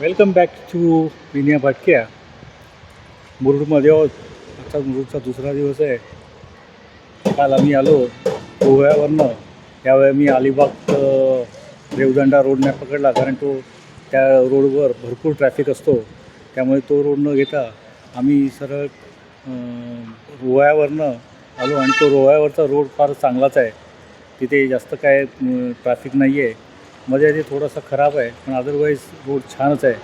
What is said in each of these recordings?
Welcome back to विनिया भाटक्या मुरुडमध्ये आहोत. आता मुरुडचा दुसरा दिवस आहे. काल आम्ही आलो गोव्यावरनं. त्यावेळी मी अलिबाग देवदंडा रेवदंडा रोड नाही पकडला कारण तो त्या रोडवर भरपूर ट्रॅफिक असतो. त्यामुळे तो रोड न घेता आम्ही सरळ रोव्यावरनं आलो. आणि तो रोह्यावरचा रोड फार चांगलाच आहे. तिथे जास्त काय ट्रॅफिक नाही आहे मध्ये आधी थोडासा खराब आहे पण अदरवाईज रोड छानच आहे.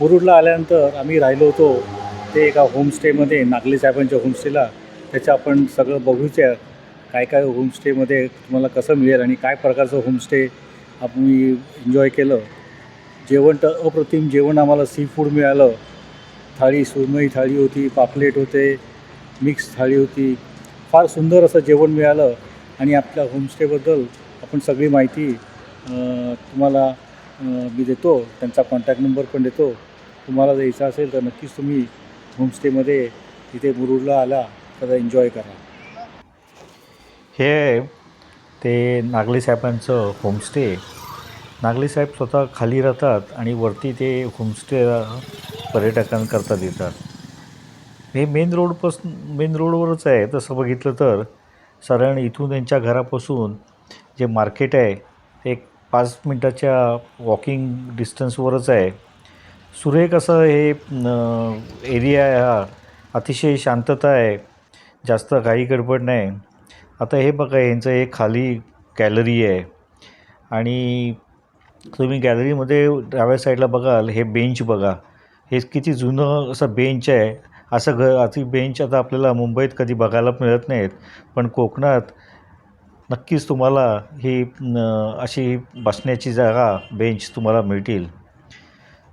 मुरुडला आल्यानंतर आम्ही राहिलो होतो ते एका होमस्टेमध्ये नागली साहेबांच्या होमस्टेला त्याचं आपण सगळं बघूच्या काय काय होमस्टेमध्ये तुम्हाला कसं मिळेल आणि काय प्रकारचं होमस्टे आम्ही एन्जॉय केलं. जेवण तर अप्रतिम जेवण आम्हाला सी फूड मिळालं. थाळी सुरमई थाळी होती पापलेट होते मिक्स थाळी होती. फार सुंदर असं जेवण मिळालं आणि आपल्या होमस्टेबद्दल आपण सगळी माहिती तुम्हाला मी देतो त्यांचा कॉन्टॅक्ट नंबर पण देतो. तुम्हाला जर असेल तर नक्कीच तुम्ही होमस्टेमध्ये तिथे मुरुडला आला तर एन्जॉय करा. हे आहे ते नागले साहेबांचं होमस्टे नागले साहेब स्वतः खाली राहतात आणि वरती ते होमस्टे पर्यटकांकरता देतात हे मेन रोडपासून मेन रोडवरच आहे. तसं बघितलं तर साधारण इथून त्यांच्या घरापासून जे मार्केट आहे एक पाच मिनटाच्या वॉकिंग डिस्टन्सवरच आहे. सुरेख असं हे एरिया आहे हा. अतिशय शांतता आहे. जास्त घाई गडबड नाही. आता हे बघा यांचं हे खाली गॅलरी आहे. आणि तुम्ही गॅलरीमध्ये डाव्या साईडला बघाल हे बेंच बघा. हे किती जुनं असं बेंच आहे. असं घ अति बेंच आता आपल्याला मुंबईत कधी बघायला मिळत नाहीत. पण कोकणात नक्कीच तुम्हाला ही अशी बसण्याची जागा बेंच तुम्हाला मिळतील.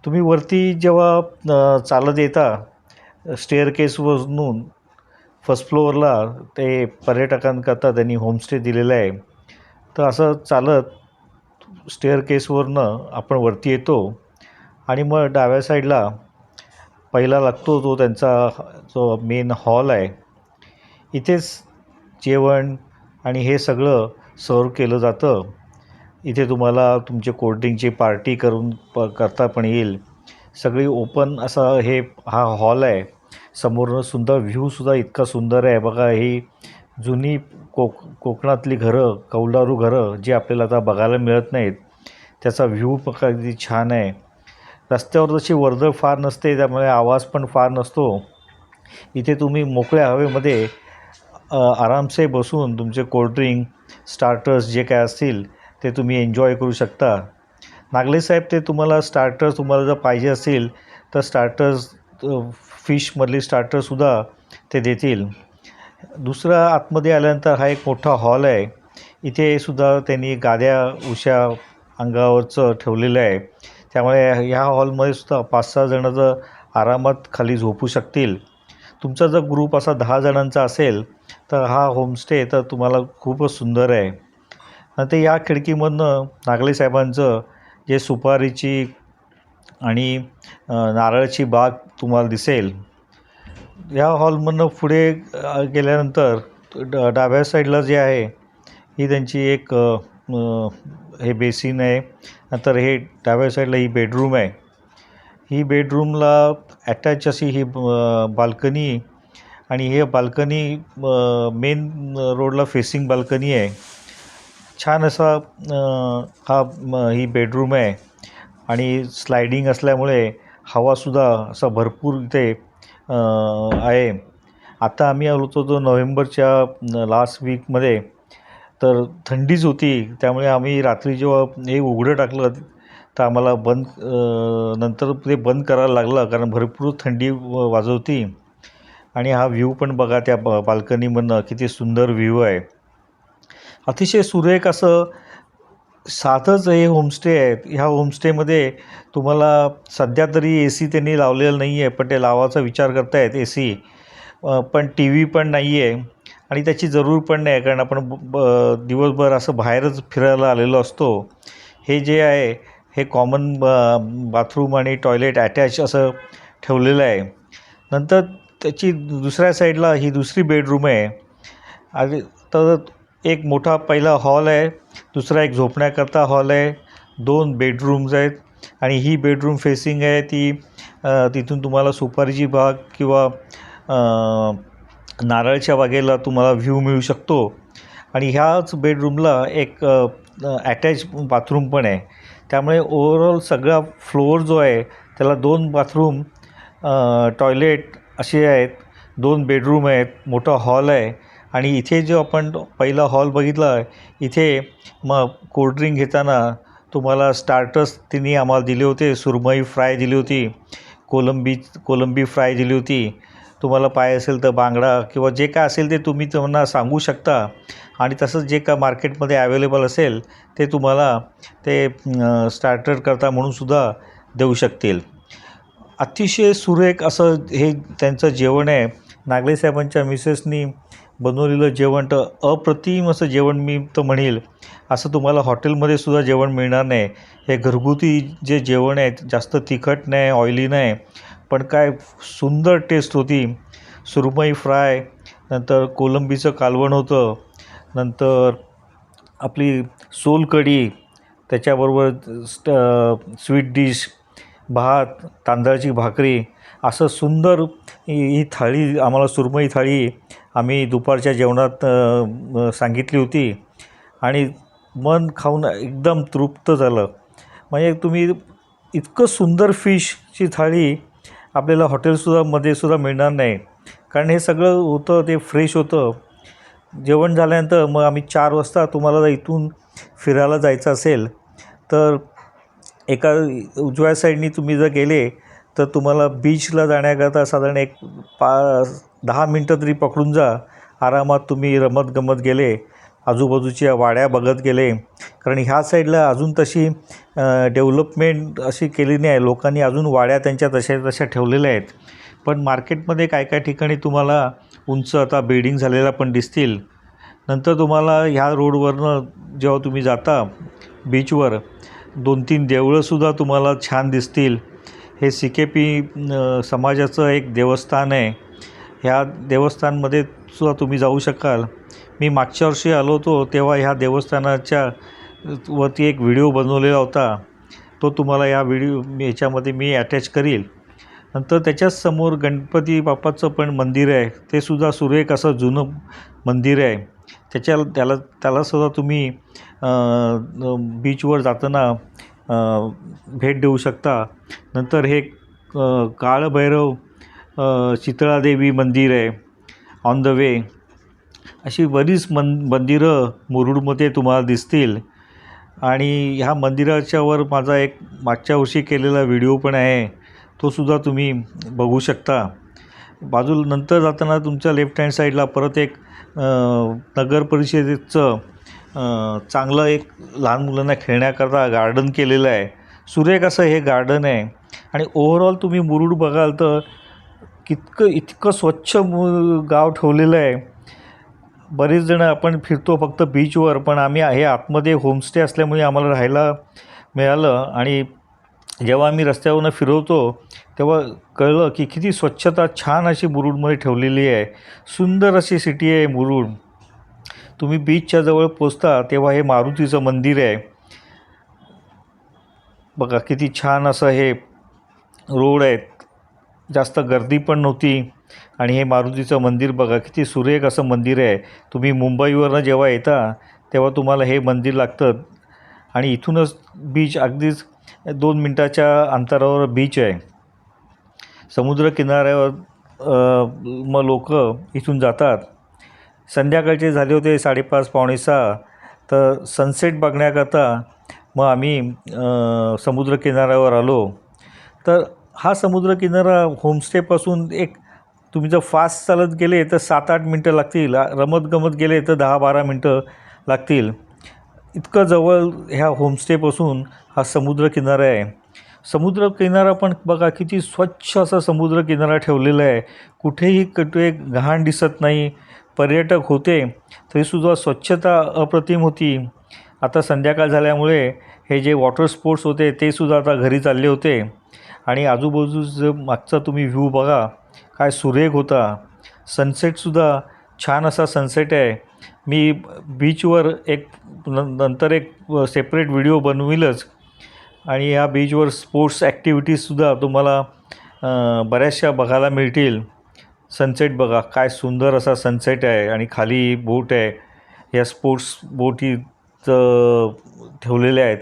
तुम्ही वरती जेव्हा चालत येता स्टेअर केसवरून फर्स्ट फ्लोअरला ते पर्यटकांकरता त्यांनी होमस्टे दिलेलं आहे. तर असं चालत स्टेअर केसवरनं आपण वरती येतो आणि मग डाव्या साईडला पहिला लागतो तो त्यांचा जो मेन हॉल आहे. इथेच जेवण आणि हे सगळं सर्व केलं जातं. इथे तुम्हाला तुमचे कोल्ड्रिंकची पार्टी करून प करता पण येईल. सगळी ओपन असा हे हा हॉल आहे. समोरनं सुंदर व्ह्यूसुद्धा इतका सुंदर आहे. बघा ही जुनी कोक कोकणातली घरं कौलारू घरं जी आपल्याला आता बघायला मिळत नाहीत. त्याचा व्ह्यू अगदी किती छान आहे. रस्त्यावर जशी वर्दळ फार नसते त्यामुळे आवाज पण फार नसतो. इथे तुम्ही मोकळ्या हवेमध्ये आरामसे बसून तुमचे कोल्ड्रिंक स्टार्टर्स जे काय असतील ते तुम्ही एन्जॉय करू शकता. नागले साहेब ते तुम्हाला स्टार्टर्स तुम्हाला जर पाहिजे असतील तर स्टार्टर्स फिशमधली स्टार्टरसुद्धा ते देतील. दुसरा आतमध्ये आल्यानंतर हा एक मोठा हॉल आहे. इथे सुद्धा त्यांनी गाद्या उशा अंगावरचं ठेवलेलं आहे. त्यामुळे ह्या हॉलमध्ये सुद्धा पाच सहा जणं जर आरामात खाली झोपू शकतील. तुमचा जर ग्रुप असा दहा जणांचा असेल तर हा होमस्टे तर तुम्हाला खूपच सुंदर आहे. आणि ते या खिडकीमधनं नागले साहेबांचं जे सुपारीची आणि नारळाची बाग तुम्हाला दिसेल या हॉलमधनं पुढे गेल्यानंतर डाव्या साईडला जे आहे ही त्यांची एक हे बेसिन आहे. नंतर हे डाव्या साईडला ही बेडरूम आहे. ही बेडरूमला ॲटॅच अशी ही बाल्कनी आणि हे बाल्कनी मेन रोडला फेसिंग बाल्कनी आहे. छान असा हा ही बेडरूम आहे. आणि स्लायडिंग असल्यामुळे हवासुद्धा असा भरपूर इथे आहे. आता आम्ही आलो होतो तो नोव्हेंबरच्या लास्ट वीकमध्ये तर थंडीच होती. त्यामुळे आम्ही रात्री जेव्हा हे उघडं टाकलं तर आम्हाला बंद नंतर ते बंद करायला लागलं कारण भरपूर थंडी वाजवती. आणि हा व्ह्यू पण बघा त्या ब बाल्कनीमधनं किती सुंदर व्ह्यू आहे. अतिशय सुरेख असं साधंच हे होमस्टे आहेत. ह्या होमस्टेमध्ये तुम्हाला सध्या तरी ए सी त्यांनी लावलेलं नाही आहे पण ते लावायचा विचार करतायत ए सी पण टी व्ही पण नाही आहे आणि त्याची जरूर पण नाही कारण आपण ब- दिवसभर असं बाहेरच फिरायला आलेलो असतो. हे जे आहे हे कॉमन ब बाथरूम आणि टॉयलेट अटॅच असं ठेवलेलं आहे. नंतर त्याची दुसऱ्या साईडला ही दुसरी बेडरूम आहे. आणि तर एक मोठा पहिला हॉल आहे दुसरा एक झोपण्याकरता हॉल आहे दोन बेडरूम्स आहेत आणि ही बेडरूम फेसिंग आहे ती तिथून तुम्हाला सुपारीची बाग किंवा नारळच्या बागेला तुम्हाला व्ह्यू मिळू शकतो. आणि ह्याच बेडरूमला एक अटॅच बाथरूम पण आहे. त्यामुळे ओवरऑल सगळा फ्लोअर जो आहे त्याला दोन बाथरूम टॉयलेट असे आहेत दोन बेडरूम आहेत मोठा हॉल आहे. आणि इथे जो आपण पहिला हॉल बघितला आहे इथे मग कोल्ड्रिंक घेताना तुम्हाला स्टार्टर्स तिने आम्हाला दिले होते सुरमई फ्राय दिली होती कोलंबी कोलंबी फ्राय दिली होती तुम्हाला पाय असेल तर बांगडा किंवा जे काय असेल ते तुम्ही त्यांना सांगू शकता. आणि तसंच जे का मार्केटमध्ये अवेलेबल असेल ते तुम्हाला ते स्टार्टर करता म्हणूनसुद्धा देऊ शकतील. अतिशय सुरेख असं हे त्यांचं जेवण आहे. नागले साहेबांच्या मिसेसनी बनवलेलं जेवण तर अप्रतिम असं जेवण मी तर म्हणेल. असं तुम्हाला हॉटेलमध्ये सुद्धा जेवण मिळणार नाही. हे घरगुती जे जेवण आहे जास्त तिखट नाही ऑइली नाही. पण काय सुंदर टेस्ट होती. सुरमई फ्राय नंतर कोलंबीचं कालवण होतं नंतर आपली सोलकढी त्याच्याबरोबर स्ट स्वीट डिश भात तांदळाची भाकरी असं सुंदर ही ही थाळी आम्हाला सुरमई थाळी आम्ही दुपारच्या जेवणात सांगितली होती. आणि मन खाऊन एकदम तृप्त झालं. म्हणजे तुम्ही इतकं सुंदर फिशची थाळी आपल्याला हॉटेलसुद्धा मध्ये सुद्धा मिळणार नाही. कारण हे सगळं होतं ते फ्रेश होतं. जेवण झाल्यानंतर मग आम्ही चार वाजता तुम्हाला जर इथून फिरायला जायचं असेल तर एका उजव्या साईडनी तुम्ही जर गेले तर तुम्हाला बीचला जाण्याकरता साधारण एक पा दहा मिनटं तरी पकडून जा. आरामात तुम्ही रमत गमत गेले. आजूबाजूच्या वाड्या बघत गेले. कारण ह्या साईडला अजून तशी डेव्हलपमेंट अशी केली नाही आहे. लोकांनी अजून वाड्या त्यांच्या तशा तशा ठेवलेल्या आहेत. पण मार्केटमध्ये काय काय ठिकाणी तुम्हाला उंच आता बिल्डिंग झालेल्या पण दिसतील. नंतर तुम्हाला ह्या रोडवरनं जेव्हा तुम्ही जाता बीचवर दोन तीन देवळंसुद्धा तुम्हाला छान दिसतील. हे सी के पी समाजाचं एक देवस्थान आहे. ह्या देवस्थानमध्ये सुद्धा तुम्ही जाऊ शकाल. मी मागच्या वर्षी आलो होतो तेव्हा ह्या देवस्थानाच्या वरती एक व्हिडिओ बनवलेला होता. तो तुम्हाला या व्हिडिओ ह्याच्यामध्ये मी अटॅच करील. नंतर त्याच्याच समोर गणपती बाप्पाचं पण मंदिर आहे. ते सुद्धा सुरेख असं जुनं मंदिर आहे. त्याच्या त्याला त्यालासुद्धा तुम्ही बीचवर जाताना भेट देऊ शकता. नंतर हे काळभैरव शीतळादेवी मंदिर आहे. ऑन द वे अशी बरीच मन मंदिरं मुरुडमध्ये तुम्हाला दिसतील. आणि ह्या मंदिराच्यावर माझा एक मागच्या वर्षी केलेला व्हिडिओ पण आहे. तो सुद्धा तुम्ही बघू शकता. बाजू नंतर जाताना तुमच्या लेफ्ट हँड साईडला परत एक नगर परिषदेचं चांगलं एक लहान मुलांना खेळण्याकरता गार्डन केलेलं आहे. सुरेख असं हे गार्डन आहे. आणि ओव्हरऑल तुम्ही मुरुड बघाल तर कितकं इतकं स्वच्छ मु गाव ठेवलेलं आहे. बरेच जण आपण फिरतो फक्त बीचवर पण आम्ही हे आतमध्ये होमस्टे असल्यामुळे आम्हाला राहायला मिळालं. आणि जेव्हा आम्ही रस्त्यावरनं फिरवतो तेव्हा कळलं की किती स्वच्छता छान अशी मुरुडमध्ये ठेवलेली आहे. सुंदर अशी सिटी आहे मुरुड. तुम्ही बीचच्या जवळ पोचता तेव्हा हे मारुतीचं मंदिर आहे. बघा किती छान असं हे रोड आहेत. जास्त गर्दी पण नव्हती. आणि हे मारुतीचं मंदिर बघा किती सुरेख असं मंदिर आहे. तुम्ही मुंबईवरनं जेव्हा येता तेव्हा तुम्हाला हे मंदिर लागतं. आणि इथूनच बीच अगदीच दोन मिनटाच्या अंतरावर बीच आहे. समुद्र किनाऱ्यावर मग लोक इथून जातात. संध्याकाळचे झाले होते साडेपाच पावणे सहा. तर सनसेट बघण्याकरता मग आम्ही समुद्र किनाऱ्यावर आलो. तर हा समुद्रकिनारा होमस्टेपासून एक तुम्ही जर फास्ट चालत गेले तर सात आठ मिनटं लागतील. रमत गमत गेले तर दहा बारा मिनटं लागतील. इतकं जवळ ह्या होमस्टेपासून हा समुद्रकिनारा आहे. समुद्रकिनारा पण बघा किती स्वच्छ असा समुद्रकिनारा ठेवलेला आहे. कुठेही कुठे घाण दिसत नाही. पर्यटक होते तरीसुद्धा स्वच्छता अप्रतिम होती. आता संध्याकाळ झाल्यामुळे हे जे वॉटर स्पोर्ट्स होते ते सुद्धा आता घरी चालले होते. आणि आजूबाजूचं मागचा तुम्ही व्ह्यू बघा काय सुरेख होता. सनसेटसुद्धा छान असा सनसेट आहे. मी बीचवर एक न नंतर एक सेपरेट व्हिडिओ बनविलच. आणि या बीचवर स्पोर्ट्स ॲक्टिव्हिटीजसुद्धा तुम्हाला बऱ्याचशा बघायला मिळतील. सनसेट बघा काय सुंदर असा सनसेट आहे आणि खाली बोट आहे. या स्पोर्ट्स बोटी ठेवलेल्या आहेत.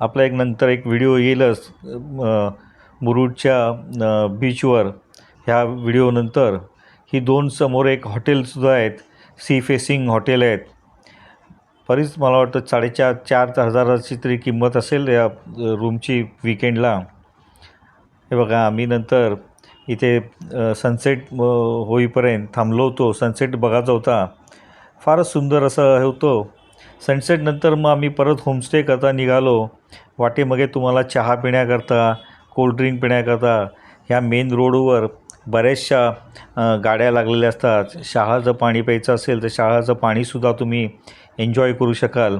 आपला एक नंतर एक व्हिडिओ येईलच मुरुडच्या बीचवर ह्या व्हिडिओनंतर ही दोन समोर एक हॉटेलसुद्धा आहेत सी फेसिंग हॉटेल आहेत. बरीच मला वाटतं साडेचार चार हजाराची तरी किंमत असेल या रूमची विकेंडला हे बघा आम्ही नंतर इथे सनसेट होईपर्यंत थांबलो होतो. सनसेट बघायचा होता. फारच सुंदर असं हे होतं. सनसेटनंतर मग आम्ही परत होमस्टे करता निघालो. वाटेमागे तुम्हाला चहा पिण्याकरता कोल्ड्रिंक पिण्याकरता ह्या मेन रोडवर बऱ्याचशा गाड्या लागलेल्या असतात. शाळाचं पाणी प्यायचं असेल तर शाळाचं पाणीसुद्धा तुम्ही एन्जॉय करू शकाल.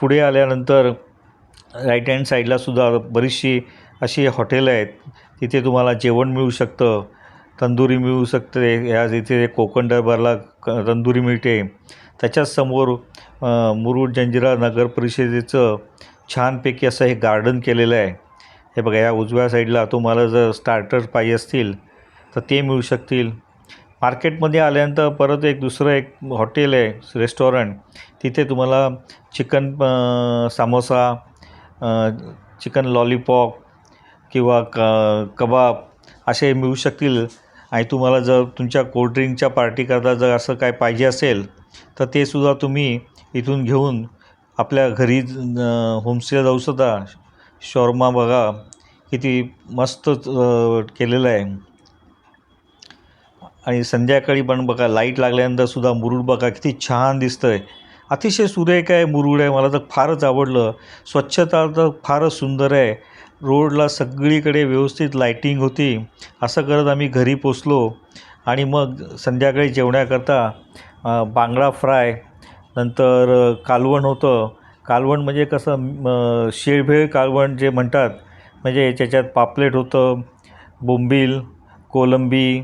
पुढे आल्यानंतर राईट हँड साईडलासुद्धा बरीचशी अशी हॉटेलं आहेत. तिथे तुम्हाला जेवण मिळू शकतं तंदुरी मिळू शकते. या इथे कोकण दरबारला क तंदुरी मिळते. त्याच्याचसमोर मुरुड जंजिरा नगर परिषदेचं छानपैकी असं हे गार्डन केलेलं आहे. हे बघा या उजव्या साईडला तुम्हाला जर स्टार्टर पाहिजे असतील तर ते मिळू शकतील. मार्केटमध्ये आल्यानंतर परत एक दुसरं एक हॉटेल आहे रेस्टॉरंट. तिथे तुम्हाला चिकन सामोसा चिकन लॉलीपॉप किंवा क कबाब असे मिळू शकतील. आणि तुम्हाला जर तुमच्या कोल्ड्रिंकच्या पार्टीकरता जर असं काय पाहिजे असेल तर ते सुद्धा तुम्ही इथून घेऊन आपल्या घरी होमस्टेला जाऊ सुद्धा शॉर्मा बघा किती मस्त केलेलं आहे. आणि संध्याकाळी पण बघा लाइट लागल्यानंतर सुद्धा मुरुड बघा किती छान दिसतं आहे अतिशय सुरेख आहे मुरुड आहे मला तर फारच आवडलं. स्वच्छता तर फारच सुंदर आहे. रोडला सगळीकडे व्यवस्थित लाईटिंग होती. असं करत आम्ही घरी पोचलो. आणि मग संध्याकाळी जेवण्याकरता बांगडा फ्राय नंतर कालवण होतं. कालवण म्हणजे कसं शेळभेळ कालवण जे म्हणतात म्हणजे त्याच्यात पापलेट होतं बोंबील कोलंबी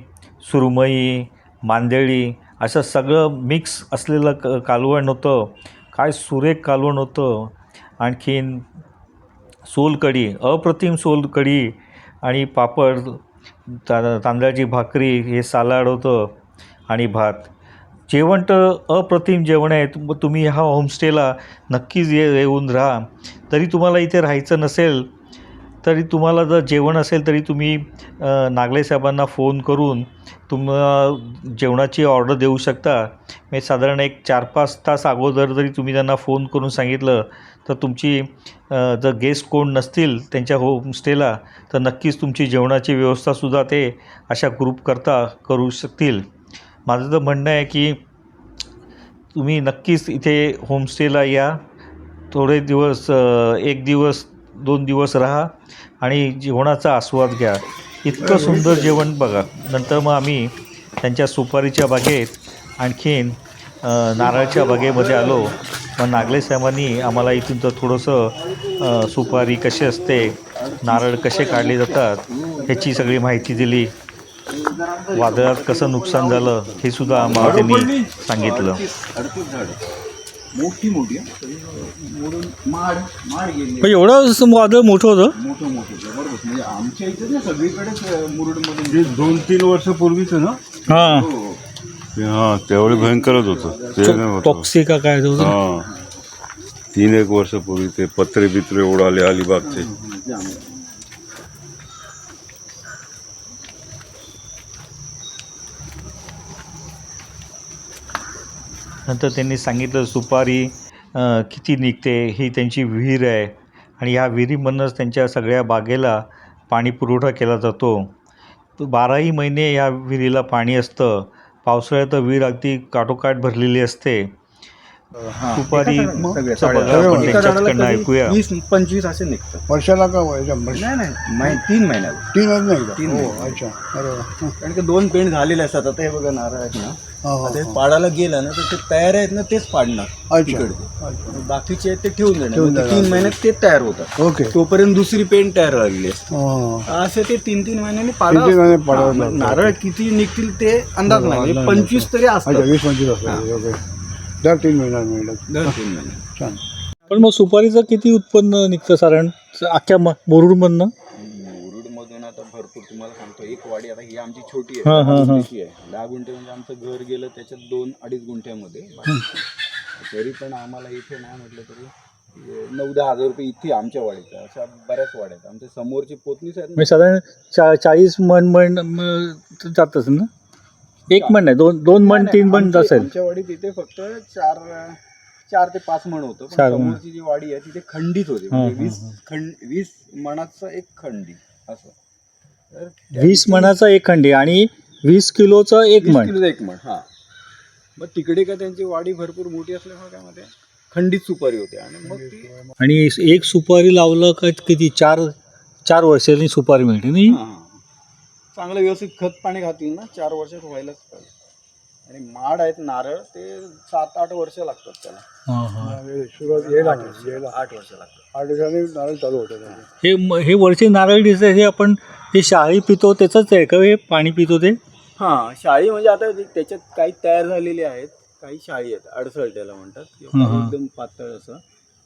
सुरमई मांदेळी असं सगळं मिक्स असलेलं क कालवण होतं. काय सुरेख कालवण होतं. आणखीन सोलकढी अप्रतिम सोलकढी आणि पापड ता तांदळाची भाकरी हे सालाड होतं आणि भात. जेवण तर अप्रतिम जेवण आहे. तुम तुम्ही ह्या होमस्टेला नक्कीच ये येऊन राहा. तरी तुम्हाला इथे राहायचं नसेल तरी तुम्हाला जर जेवण असेल तरी तुम्ही नागलेसाहेबांना नागले साहेबांना फोन करून तुम जेवणाची ऑर्डर देऊ शकता. म्हणजे साधारण एक चार पाच तास अगोदर जरी तुम्ही त्यांना फोन करून सांगितलं तर तुमची जर गेस्ट कोण नसतील त्यांच्या होमस्टेला तर नक्कीच तुमची जेवणाची व्यवस्थासुद्धा ते अशा ग्रुप करता करू शकतील. माझं तर म्हणणं आहे की तुम्ही नक्कीच इथे होमस्टेला या. थोडे दिवस एक दिवस दोन दिवस राहा आणि जेवणाचा आस्वाद घ्या. इतकं सुंदर जेवण बघा. नंतर मग आम्ही त्यांच्या सुपारीच्या बागेत आणखीन नारळाच्या बागेमध्ये आलो. मग नागले साहेबांनी आम्हाला इथून तर थोडंसं सुपारी कशी असते नारळ कसे काढले जातात ह्याची सगळी माहिती दिली. वादळात कसं नुकसान झालं हे सुद्धा आम्हाला त्यांनी सांगितलं. अडतीस झाड मोठी मोठी हं. मोडून माड माड गेली. पण एवढं असं वादळ मोठं होतं? मोठं मोठं जबरदस्त म्हणजे आमच्या इथे ना सगळीकडेच मुरुडमध्ये ते दोन तीन वर्षापूर्वीच ना? हां. हो. हा त्यावेळी भयंकरच होतं. ते नाही होतं. टॉक्सी का काय होतं? हा. तीन एक वर्षापूर्वी ते पत्रे बित्रे उडाले अलिबागचे. नंतर त्यांनी सांगितलं सुपारी किती निघते ही त्यांची विहीर आहे आणि ह्या विहिरीमधूनच त्यांच्या सगळ्या बागेला पाणी पुरवठा केला जातो. बाराही महिने या विहिरीला पाणी असतं. पावसाळ्यात विहीर अगदी काठोकाठ भरलेली असते. त्यांच्याचकडनं ऐकूया. वीस पंचवीस असे निघतात. वर्षाला का नाही तीन महिन्याला. तीन का तीन हो महिने. अच्छा. कारण की दोन पेंट झालेले असतात. आता हे बघा नारळ आहेत ना. आता हे हा. पाडायला गेलं ना तर ते तयार आहेत ना तेच पाडणार तिकडचे बाकीचे आहेत ते ठेवून देणार. म्हणजे. तीन महिन्यात ते तयार होतात. ओके. तोपर्यंत दुसरी पेंट तयार असते. हा. असे ते तीन तीन महिन्यांनी पाडा हा, मग. नारळ किती निघतील ते अंदाज नाही. म्हणजे पंचवीस तरी असतात. वीस पंचवीस असतात. दर तीन महिन्यात दर तीन महिने छान. पण मग सुपारीचं किती उत्पन्न निघतं साधारण? अख्ख्या म मुरुडमधनं मुरुडमधून आता भरपूर तुम्हाला सांगतो. एक वाडी आता ही आमची छोटी आहे. दहा. गुंठ्याची आहे. दहा गुंठे म्हणजे आमचं घर गेलं त्याच्यात दोन अडीच गुंठ्यामध्ये. तरी पण आम्हाला इथे नाही म्हटलं तरी नऊ दहा हजार रुपये इथे आमच्या वाडीचा अशा बऱ्याच वाड्या आहेत. आमच्या समोरची पोतनीच आहेत ना. म्हणजे साधारण चा चाळीस मन मन म- जात असेल ना? एक मन नाही दोन दोन तीन मन आमच्या- असेल. आमच्या वाडीत इथे फक्त चार चार ते पाच मण होतं. पण चार मण. समोरची जी वाडी आहे तिथे खंडीत होते. म्हणजे हा, वीस हा. खंड वीस मणाचं एक खंडी असं. वीस मणाचा एक खंडी आणि वीस किलोचं एक वीस मन किलोचं एक मण हा. मग तिकडे का त्यांची वाडी भरपूर मोठी असल्यामुळे काय मध्ये खंडित सुपारी होते. आणि मग ती आणि एक सुपारी लावलं का किती चार चार वर्षांनी सुपारी मिळते नाही? हा. चांगलं व्यवस्थित खत पाणी घातील ना चार वर्षात व्हायलाच पाहिजे. आणि माड आहेत नारळ ते सात आठ वर्ष लागतात त्याला. हा, हा. सुरुवात यायला यायला आठ वर्ष लागतात. आठ दिवसांनी नारळ चालू होतं. हे म- हे वरचे नारळ दिसते हे आपण हे शाही पितो त्याचंच आहे का? हे पाणी पितो ते? हां शाळी म्हणजे आता ते- त्याच्यात काही तयार झालेले आहेत. काही शाळी आहेत अडसळ त्याला म्हणतात. किंवा हं, हं. एकदम पातळ असं.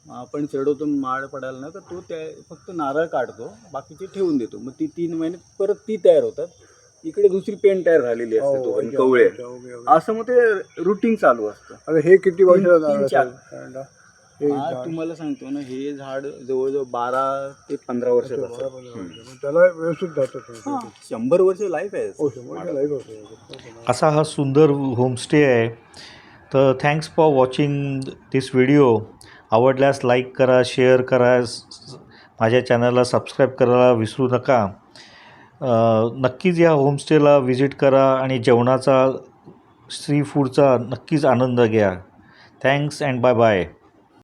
मग आपण चढवतो माड पडायला ना तर तो त्या फक्त नारळ काढतो. बाकीचे ठेवून देतो. मग ती तीन महिन्यात परत ती तयार होतात. इकडे दुसरी पेन तयार झालेली असते हो, तोपर्यंत okay, Kavale. Okay, okay, okay. असं मग ते रुटीन चालू असतं. हे किती तीन- तीन चार. हे आज. तुम्हाला सांगतो ना हे झाड जवळजवळ बारा ते पंधरा वर्षाचं. मग त्याला व्यवस्थित हां, शंभर वर्ष लाईफ आहे. हो होतं असा हा सुंदर होमस्टे आहे. तर thanks for watching this video आवडल्यास लाईक करा शेअर करा स- माझ्या चॅनलला सबस्क्राईब करायला विसरू नका. अ, नक्कीच या होमस्टेला व्हिजिट करा आणि जेवणाचा सी फूडचा नक्कीच आनंद घ्या. Thanks and bye bye